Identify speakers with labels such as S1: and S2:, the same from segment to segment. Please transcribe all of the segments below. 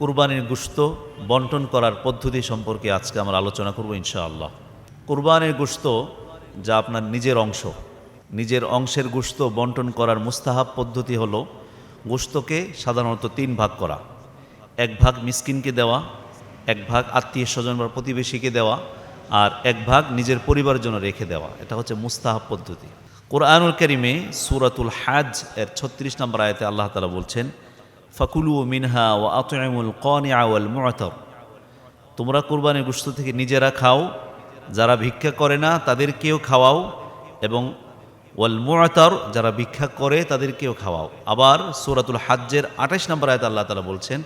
S1: কুরবানির গুস্ত বন্টন করার পদ্ধতি সম্পর্কে আজকে আমরা আলোচনা করব ইনশাআল্লাহ। কুরবানির গুস্ত যা আপনার নিজের অংশ, নিজের অংশের গুস্ত বন্টন করার মুস্তাহাব পদ্ধতি হলো গোস্তকে সাধারণত তিন ভাগ করা। এক ভাগ মিসকিনকে দেওয়া, এক ভাগ আত্মীয় স্বজন বা প্রতিবেশীকে দেওয়া আর এক ভাগ নিজের পরিবারের জন্য রেখে দেওয়া। এটা হচ্ছে মুস্তাহাব পদ্ধতি। কোরআনুল করিমে সুরাতুল হাজ এর ছত্রিশ নম্বর আয়তে আল্লাহ তালা বলছেন ফাকুলু মিনহা ও আতমুল কনে আওয়াল মুআতর। তোমরা কোরবানির গোস্ত থেকে নিজেরা খাও, যারা ভিক্ষা করে না, তাদেরকেও খাওয়াও এবং ওয়াল মুআতর, যারা ভিক্ষা করে, তাদেরকেও খাওয়াও। আবার সূরাতুল হাজ্জের আঠাশ নম্বর আয়ত আল্লাহ তালা বলছেন,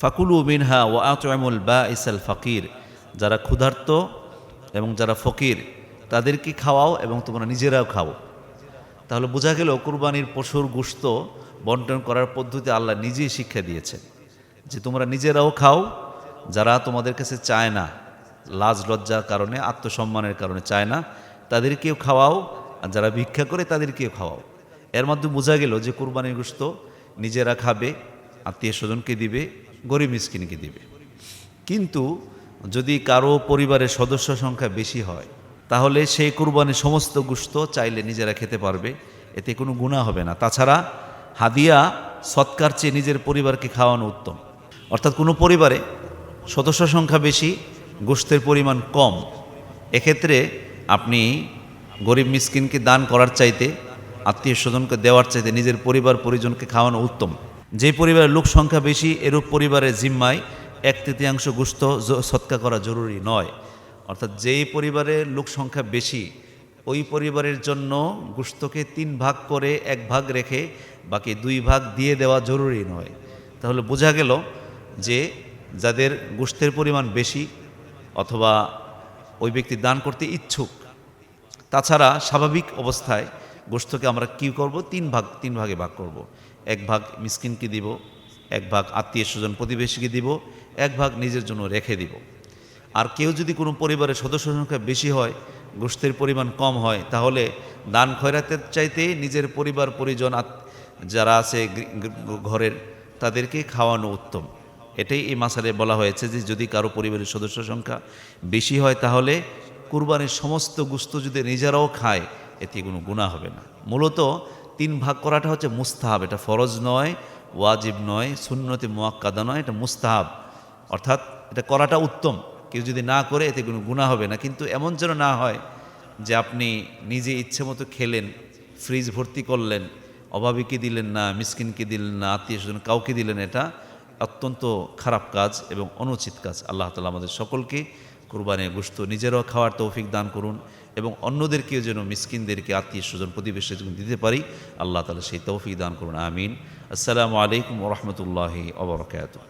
S1: ফাকুলু মিনহা ওয়া আতমুল বা ইসাল ফাকির। যারা ক্ষুধার্ত এবং যারা ফকির, তাদেরকে খাওয়াও এবং তোমরা নিজেরাও খাও। তাহলে বোঝা গেল কুরবানির পশুর গোস্ত বন্টন করার পদ্ধতি আল্লাহ নিজেই শিক্ষা দিয়েছেন যে তোমরা নিজেরাও খাও, যারা তোমাদের কাছে চায় না, লাজ লজ্জার কারণে, আত্মসম্মানের কারণে চায় না, তাদেরকেও খাওয়াও, আর যারা ভিক্ষা করে তাদেরকেও খাওয়াও। এর মাধ্যমে বোঝা গেল যে কুরবানির গোস্ত নিজেরা খাবে, আত্মীয় স্বজনকে দিবে, গরিব মিসকিনকে দিবে। কিন্তু যদি কারও পরিবারের সদস্য সংখ্যা বেশি হয়, তাহলে সেই কুরবানির সমস্ত গুস্ত চাইলে নিজেরা খেতে পারবে, এতে কোনো গুণা হবে না। তাছাড়া হাদিয়া সৎকার চেয়ে নিজের পরিবারকে খাওয়ানো উত্তম। অর্থাৎ কোনো পরিবারে সদস্য সংখ্যা বেশি গোস্তের পরিমাণ কম। এক্ষেত্রে আপনি গরিব মিসকিনকে দান করার চাইতে, আত্মীয় স্বজনকে দেওয়ার চাইতে নিজের পরিবার পরিজনকে খাওয়ানো উত্তম। যে পরিবারের লোক সংখ্যা বেশি, এরূপ পরিবারের জিম্মায় এক তৃতীয়াংশ গোস্ত সৎকা করা জরুরি নয়। অর্থাৎ যেই পরিবারের লোক সংখ্যা বেশি, ওই পরিবারের জন্য গোস্তকে তিন ভাগ করে এক ভাগ রেখে বাকি দুই ভাগ দিয়ে দেওয়া জরুরি নয়। তাহলে বোঝা গেল যে যাদের গোষ্ঠের পরিমাণ বেশি অথবা ওই ব্যক্তি দান করতে ইচ্ছুক, তাছাড়া স্বাভাবিক অবস্থায় গোষ্ঠকে আমরা কি করব? তিন ভাগ, তিন ভাগে ভাগ করব। এক ভাগ মিসকিনকে দিব, এক ভাগ আত্মীয় স্বজন প্রতিবেশীকে দিব, এক ভাগ নিজের জন্য রেখে দিব। আর কেউ যদি কোনো পরিবারের সদস্য সংখ্যা বেশি হয়, গোষ্ঠের পরিমাণ কম হয়, তাহলে দান খয়রাতের চাইতে নিজের পরিবার, পরিজন যারা আছে ঘরের, তাদেরকে খাওয়ানো উত্তম। এটাই এই মাসালে বলা হয়েছে যে যদি কারও পরিবারের সদস্য সংখ্যা বেশি হয় তাহলে কুরবানির সমস্ত গুস্ত যদি নিজেরাও খায়, এতে কোনো গুণা হবে না। মূলত তিন ভাগ করাটা হচ্ছে মুস্তাহাব। এটা ফরজ নয়, ওয়াজিব নয় শূন্যতে মোয়াক্কাদা নয়, এটা মুস্তাহাব। অর্থাৎ এটা করাটা উত্তম। কেউ যদি না করে, এতে কোনো গুণা হবে না। কিন্তু এমন যেন না হয় যে আপনি নিজে ইচ্ছে মতো খেলেন, ফ্রিজ ভর্তি করলেন অভাবীকে দিলেন না মিসকিনকে দিলেন না, আত্মীয় স্বজন কাউকে দিলেন এটা অত্যন্ত খারাপ কাজ এবং অনুচিত কাজ। আল্লাহ তালা আমাদের সকলকে কোরবানির গোস্ত নিজেরাও খাওয়ার তৌফিক দান করুন এবং অন্যদেরকেও যেন মিসকিনদেরকে আত্মীয় স্বজন প্রতিবেশী দিতে পারি, আল্লাহ তালা সেই তৌফিক দান করুন, আমিন। আসসালামু আলাইকুম রহমতুল্লাহি অবরকাত